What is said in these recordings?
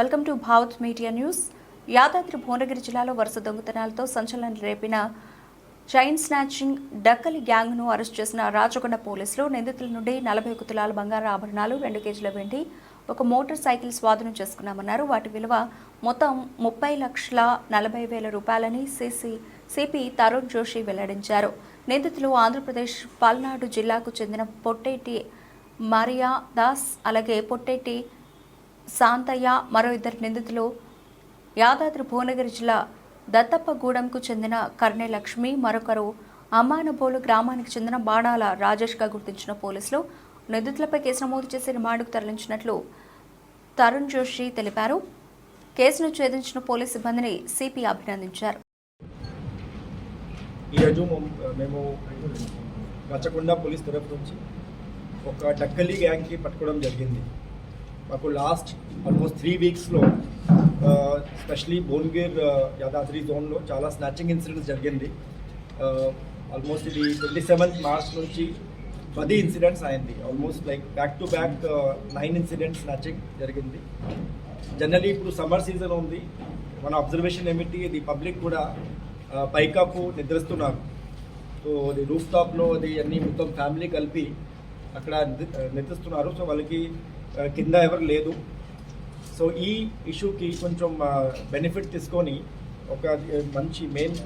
Welcome to Bhavath media news. Yadadri Bhuvanagiri జిల్లాలో వరుస దొంగతనాలతో సంచలనం రేపిన చైన్ స్నాచింగ్ డక్కలి గ్యాంగ్ను అరెస్ట్ చేసిన రాచకొండ పోలీసులు నిందితుల నుండి నలభై ఒక తులాల బంగారు ఆభరణాలు రెండు కేజీల వెండి ఒక మోటార్ సైకిల్ స్వాధీనం చేసుకున్నామన్నారు. వాటి విలువ మొత్తం ముప్పై లక్షల నలభై వేల రూపాయలని సిసి సిపి తరుణ్ జోషి వెల్లడించారు. నిందితులు ఆంధ్రప్రదేశ్ పల్నాడు జిల్లాకు చెందిన పొట్టేటి మరియా దాస్ అలాగే పొట్టేటి శాంతయ్య మరో ఇద్దరు నిందితులు. యాదాద్రి భువనగిరి జిల్లా దత్తప్పగూడెంకు చెందిన కర్ణే లక్ష్మి మరొకరు అమ్మానబోలు గ్రామానికి చెందిన బాణాల రాజేష్గా గుర్తించిన పోలీసులు నిందితులపై కేసు నమోదు చేసి రిమాండ్కు తరలించినట్లు తరుణ్ జోషి తెలిపారు. కేసును ఛేదించిన పోలీస్ సిబ్బందిని సిపి అభినందించారు. ఈరోజు మేము రచ్చకొండ పోలీస్ తరఫు నుంచి ఒక డక్కలి గ్యాంగ్కి పట్టుకోవడం జరిగింది. మాకు లాస్ట్ ఆల్మోస్ట్ త్రీ వీక్స్లో స్పెషలీ భువనగిర్ యాదాద్రి జోన్లో చాలా స్నాచింగ్ ఇన్సిడెంట్స్ జరిగింది ఆల్మోస్ట్ ఇది ట్వంటీ సెవెంత్ మార్చ్ నుంచి పది ఇన్సిడెంట్స్ అయింది almost like back to back nine incidents snatching జరిగింది జనరలీ ఇప్పుడు సమ్మర్ సీజన్ ఉంది మన అబ్జర్వేషన్ ఏమిటి? ఇది పబ్లిక్ కూడా పైకప్పు నిద్రిస్తున్నారు। సో అది రూఫ్ టాప్లో అది అన్నీ మొత్తం ఫ్యామిలీ కలిపి అక్కడ నిద్రిస్తున్నారు. సో వాళ్ళకి కింద ఎవరు లేదు. సో ఈ ఇష్యూకి కొంచెం బెనిఫిట్ తీసుకొని ఒక మంచి మెయిన్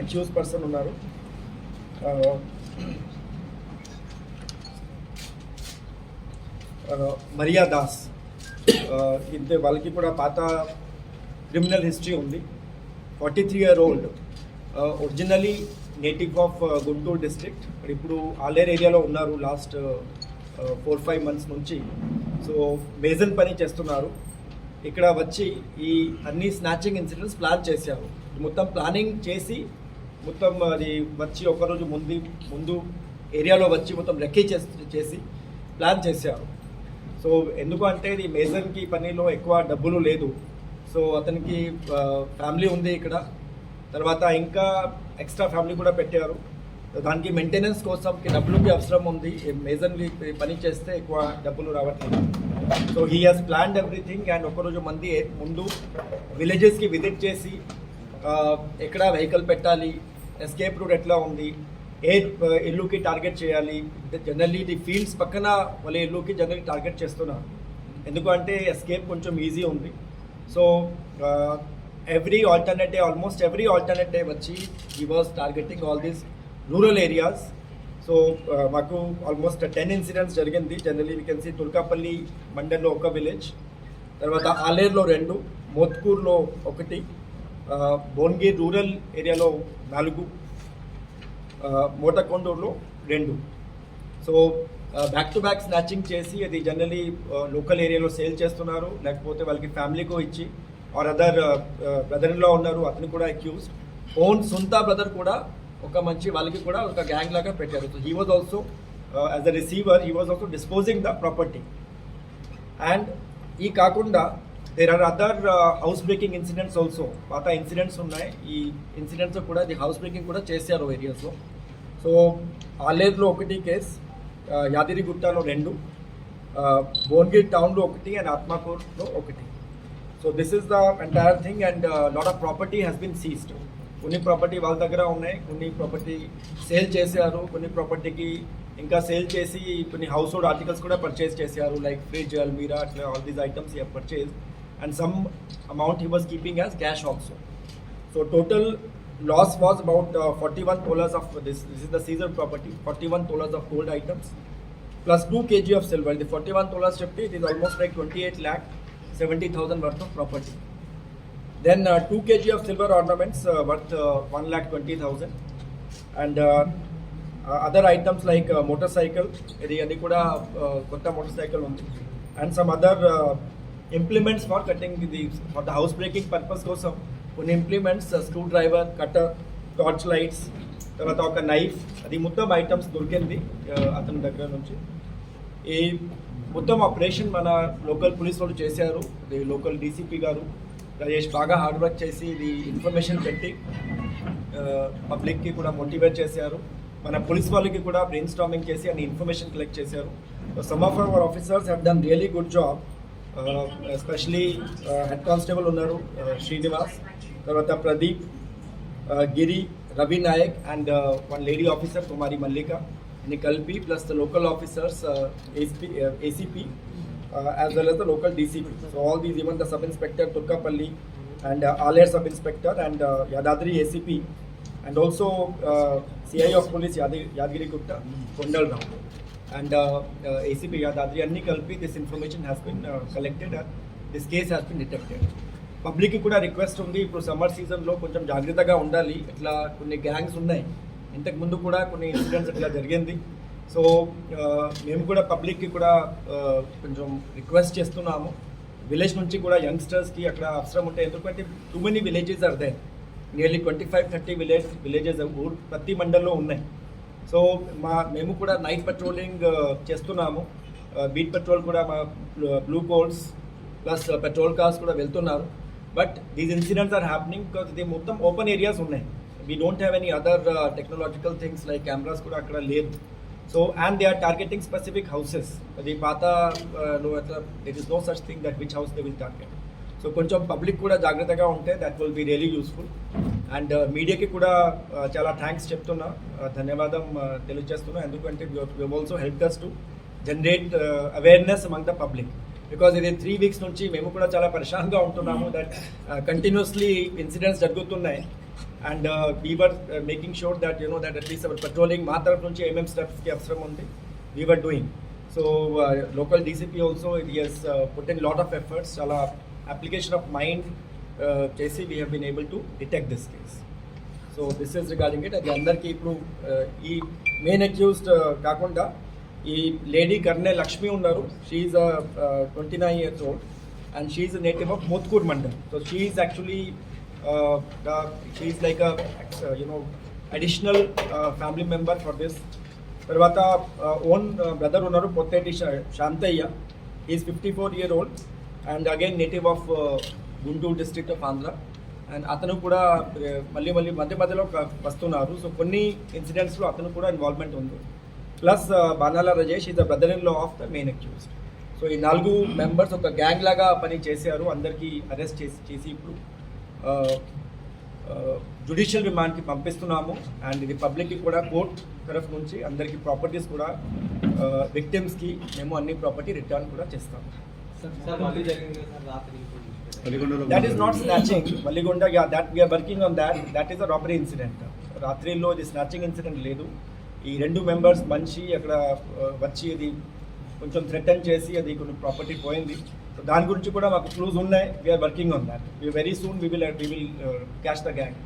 అక్యూస్ పర్సన్ ఉన్నారు. మరియా దాస్. ఇంతే వాళ్ళకి కూడా పాత క్రిమినల్ హిస్టరీ ఉంది. Forty three year old. Originally native of Guntur district. ఇప్పుడు ఆలేర్ ఏరియాలో ఉన్నారు లాస్ట్ ఫోర్ ఫైవ్ మంత్స్ నుంచి. సో మేజన్ పని చేస్తున్నారు. ఇక్కడ వచ్చి ఈ అన్ని స్నాచింగ్ ఇన్సిడెంట్స్ ప్లాన్ చేశారు. మొత్తం ప్లానింగ్ చేసి మొత్తం అది వచ్చి ఒకరోజు ముందు ముందు ఏరియాలో వచ్చి మొత్తం రెక్కీ చేసి చేసి ప్లాన్ చేశారు. సో ఎందుకు అంటే ఇది మేజన్కి పనిలో ఎక్కువ డబ్బులు లేదు. సో అతనికి ఫ్యామిలీ ఉంది ఇక్కడ. తర్వాత ఇంకా ఎక్స్ట్రా ఫ్యామిలీ కూడా పెట్టారు. దానికి మెయింటెనెన్స్ కోసం డబ్బులకి అవసరం ఉంది. మేజర్లీ పని చేస్తే ఎక్కువ డబ్బులు రావట్లేదు. So he has planned everything and ఒకరోజు మంది ముందు విలేజెస్కి విజిట్ చేసి ఎక్కడ వెహికల్ పెట్టాలి ఎస్కేప్ రూట్ ఎట్లా ఉంది ఏ ఇల్లుకి టార్గెట్ చేయాలి జనరల్లీ ఇది ఫీల్డ్స్ పక్కన వాళ్ళ ఇల్లుకి జనరల్లీ టార్గెట్ చేస్తున్నారు. ఎందుకంటే ఎస్కేప్ కొంచెం ఈజీ ఉంది. So every alternate day almost every alternate day వచ్చి he was targeting all these rural areas so మాకు ఆల్మోస్ట్ టెన్ ఇన్సిడెంట్స్ జరిగింది. Generally we can see Turkapalli మండల్లో ఒక విలేజ్ తర్వాత ఆలేర్లో రెండు మోత్కూర్లో ఒకటి ఆ, భువనగిరి రూరల్ ఏరియాలో నాలుగు మోటకొండూరులో రెండు. So back to back snatching చేసి అది జనరలీ లోకల్ ఏరియాలో సేల్ చేస్తున్నారు. లేకపోతే వాళ్ళకి ఫ్యామిలీకో ఇచ్చి ఆర్ అదర్ బ్రదర్లో ఉన్నారు అతను కూడా అక్యూజ్ ఓన్ సొంత బ్రదర్ కూడా ఒక మంచి వాళ్ళకి కూడా ఒక గ్యాంగ్ లాగా పెట్టారు. So he was also as a receiver he was also disposing the property and ఈ కాకుండా there are other house breaking incidents also పాత ఇన్సిడెంట్స్ ఉన్నాయి. ఈ ఇన్సిడెంట్స్ కూడా ది హౌస్ బ్రేకింగ్ కూడా చేశారు ఏరియాస్లో సో ఆలేరులో ఒకటి కేస్ uh, యాదిరిగుట్టలో రెండు uh, భువనగిరి టౌన్లో ఒకటి అండ్ ఆత్మాకూర్లో ఒకటి. So this is the entire thing and lot of property has been seized కొన్ని ప్రాపర్టీ వాళ్ళ దగ్గర ఉన్నాయి కొన్ని ప్రాపర్టీ సేల్ చేశారు కొన్ని ప్రాపర్టీకి ఇంకా సేల్ చేసి కొన్ని హౌస్ హోల్డ్ ఆర్టికల్స్ కూడా పర్చేస్ చేశారు లైక్ ఫ్రిడ్జ్ అల్మీరా అట్లా all these items he purchase and some amount he was keeping as cash also so total loss was about forty one tolas of this this is the seized property forty one tolas of gold items plus two KG of silver ఇది ఫార్టీ one tolas చెప్తే it is almost like twenty eight lakh seventy then two KG of silver ornaments worth one lakh twenty thousand and other items like motor cycle ఇది అది కూడా uh, కొత్త motor cycle ఉంది and some other implements for cutting the for the house breaking purpose కోసం కొన్ని implements screw driver cutter torch lights తర్వాత ఒక knife అది మొత్తం ఐటమ్స్ దొరికింది uh, అతని దగ్గర నుంచి. ఈ మొత్తం ఆపరేషన్ మన లోకల్ పోలీస్ వాళ్ళు చేశారు. లోకల్ డీసీపీ గారు. రాజేష్ బాగా హార్డ్ వర్క్ చేసి ఇది ఇన్ఫర్మేషన్ పెట్టి పబ్లిక్కి కూడా మోటివేట్ చేశారు. మన పోలీస్ వాళ్ళకి కూడా బ్రెయిన్ స్టామింగ్ చేసి అన్ని ఇన్ఫర్మేషన్ కలెక్ట్ చేశారు. Some of our officers have done really good job especially head constable ఉన్నారు శ్రీనివాస్ తర్వాత Pradeep Giri Ravi Naik and one lady officer Kumari Mallika. ని కలిపి plus local officers ACP ACP as well as the local DCP. So all these, even the sub inspector Turkapalli and uh, Aler sub inspector and uh, Yadadri ACP and also uh, CI of police Yadi- Yadgiri Gupta, Kondal Rao. And uh, uh, ACP Yadadri Anni Kalpi, this information has been uh, collected and this case has been detected. పబ్లిక్కి కూడా request ఉంది ఇప్పుడు summer సీజన్లో కొంచెం జాగ్రత్తగా ఉండాలి ఇట్లా కొన్ని గ్యాంగ్స్ ఉన్నాయి ఇంతకు ముందు కూడా కొన్ని ఇన్సిడెంట్స్ ఇట్లా జరిగింది సో మేము కూడా పబ్లిక్కి కూడా కొంచెం రిక్వెస్ట్ చేస్తున్నాము. విలేజ్ నుంచి కూడా యంగ్స్టర్స్కి అక్కడ అవసరం ఉంటాయి ఎందుకంటే too many villages are they nearly twenty five thirty village villages ఊరు ప్రతి మండల్లో ఉన్నాయి. సో మా మేము కూడా నైట్ పెట్రోలింగ్ చేస్తున్నాము. బీట్ పెట్రోల్ కూడా మా blue colts plus patrol cars కూడా వెళ్తున్నారు. But these incidents are happening because ఇది మొత్తం ఓపెన్ ఏరియాస్ ఉన్నాయి. We don't have any other technological things like cameras కూడా అక్కడ లేదు. So and they are targeting specific houses అది పాత there is no such thing that which house they will target so కొంచెం public కూడా జాగ్రత్తగా ఉంటే that will be really useful and మీడియాకి కూడా చాలా థ్యాంక్స్ చెప్తున్నా ధన్యవాదం తెలియజేస్తున్నా ఎందుకంటే you also help us to generate awareness among the public because ఇది త్రీ వీక్స్ నుంచి మేము కూడా చాలా పరిశాన్గా ఉంటున్నాము దట్ కంటిన్యూస్లీ ఇన్సిడెంట్స్ జరుగుతున్నాయి and we are making sure that you know that at least our patrolling మా తరఫు నుంచి ఏమేమి స్టెప్స్కి అవసరం ఉంది we are doing so local DCP also ఇది he's put in lot of efforts చాలా అప్లికేషన్ ఆఫ్ మైండ్ చేసి we have been able to detect this case so this is regarding it అది అందరికీ ఇప్పుడు uh, ఈ మెయిన్ అక్యూస్డ్ కాకుండా ఈ lady Karne Lakshmi ఉన్నారు she's twenty nine years old and she's native of Mothkur mandal so she's actually she's like you know additional family member for this తర్వాత uh, own brother uh, ఉన్నారు పొత్తేటి శా- Shantaiah. Is fifty four year old and again native of Guntur district of Andhra and అతను కూడా మళ్ళీ మళ్ళీ మధ్య మధ్యలో వస్తున్నారు. సో కొన్ని ఇన్సిడెంట్స్లో అతను కూడా ఇన్వాల్వ్మెంట్ ఉంది. Plus uh, Banala Rajesh is the brother in law of the main accused so ఈ నాలుగు మెంబర్స్ ఒక గ్యాంగ్ లాగా పని చేశారు అందరికీ అరెస్ట్ చేసి చేసి ఇప్పుడు. జుడిషియల్ రిమాండ్కి పంపిస్తున్నాము. అండ్ ఇది పబ్లిక్కి కూడా కోర్ట్ తరఫు నుంచి అందరికీ ప్రాపర్టీస్ కూడా విక్టిమ్స్కి మేము అన్ని ప్రాపర్టీ రిటర్న్ కూడా చేస్తాము. That is not snatching Malligonda yeah that we are working on that that is a robbery incident రాత్రిలో ఇది స్నాచింగ్ ఇన్సిడెంట్ లేదు. ఈ రెండు మెంబర్స్ మనిషి అక్కడ వచ్చి అది కొంచెం థ్రెటన్ చేసి అది కొన్ని ప్రాపర్టీ పోయింది. సో దాని గురించి కూడా మాకు క్లూజ్ ఉన్నాయి. We are working on that we very soon we will we will catch the gang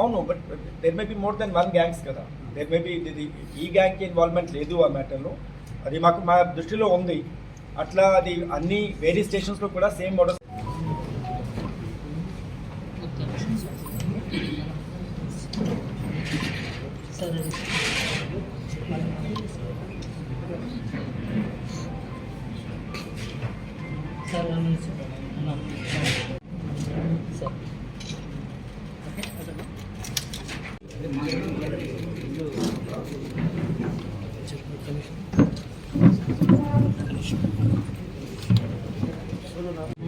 అవును but there may be more than one gangs కదా. దెర్ మే బి ఇది ఈ గ్యాంగ్కి ఇన్వాల్వ్మెంట్ లేదు ఆ మ్యాటర్లో అది మాకు మా దృష్టిలో ఉంది. అట్లా అది అన్ని వేరే స్టేషన్స్లో కూడా same model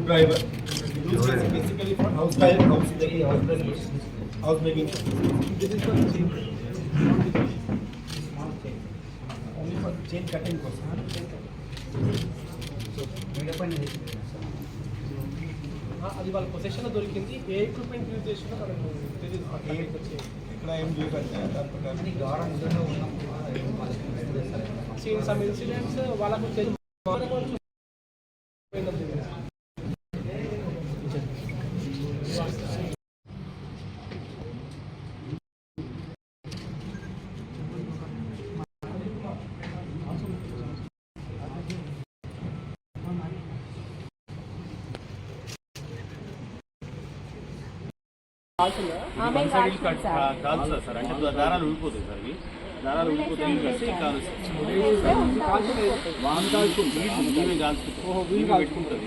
driver. Basically for house type, house dairy, house dairy, house making. This is for chain. Small chain. Only for chain cutting cost. So, made up and అది వాళ్ళ పొజిషన్ దొరికింది. ఏ ఎక్విప్మెంట్ యూజ్ చేసినా మనకు తెలియదు ఇక్కడ ఏం. Seen some incidents వాళ్ళకు sir. అంటే దారాలు ఊడిపోతాయి సార్ ఇవి. దారాలు ఊడిపోతాయి కాల్చుకుంటుంది పెట్టుకుంటుంది.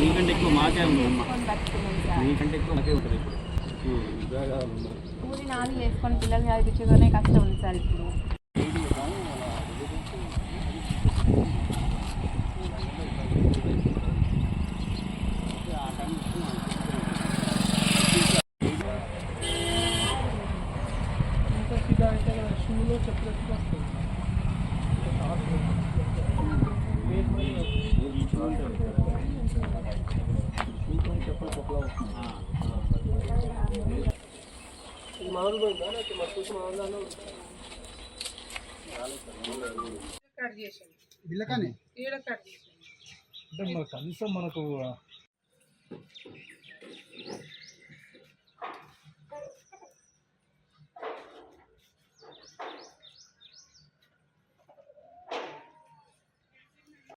మీకంటే ఎక్కువ మాకే ఉంది అమ్మ. మీకంటే ఎక్కువ మాకే ఉంటుంది ఇప్పుడు. కూలి నాది చేసుకొని పిల్లలు చదివించుకునే కష్టం ఉంది సార్ ఇప్పుడు ఇంకా సీదా అంటే షూలో చెప్పినట్టు వస్తుంది ఇది మామూలుగా ఉందా లేకపోతే మరి చూసి మామూలుగానే ఉందా? కట్ చేసాను బిల్లకానే అంటే మరి కనీసం మనకు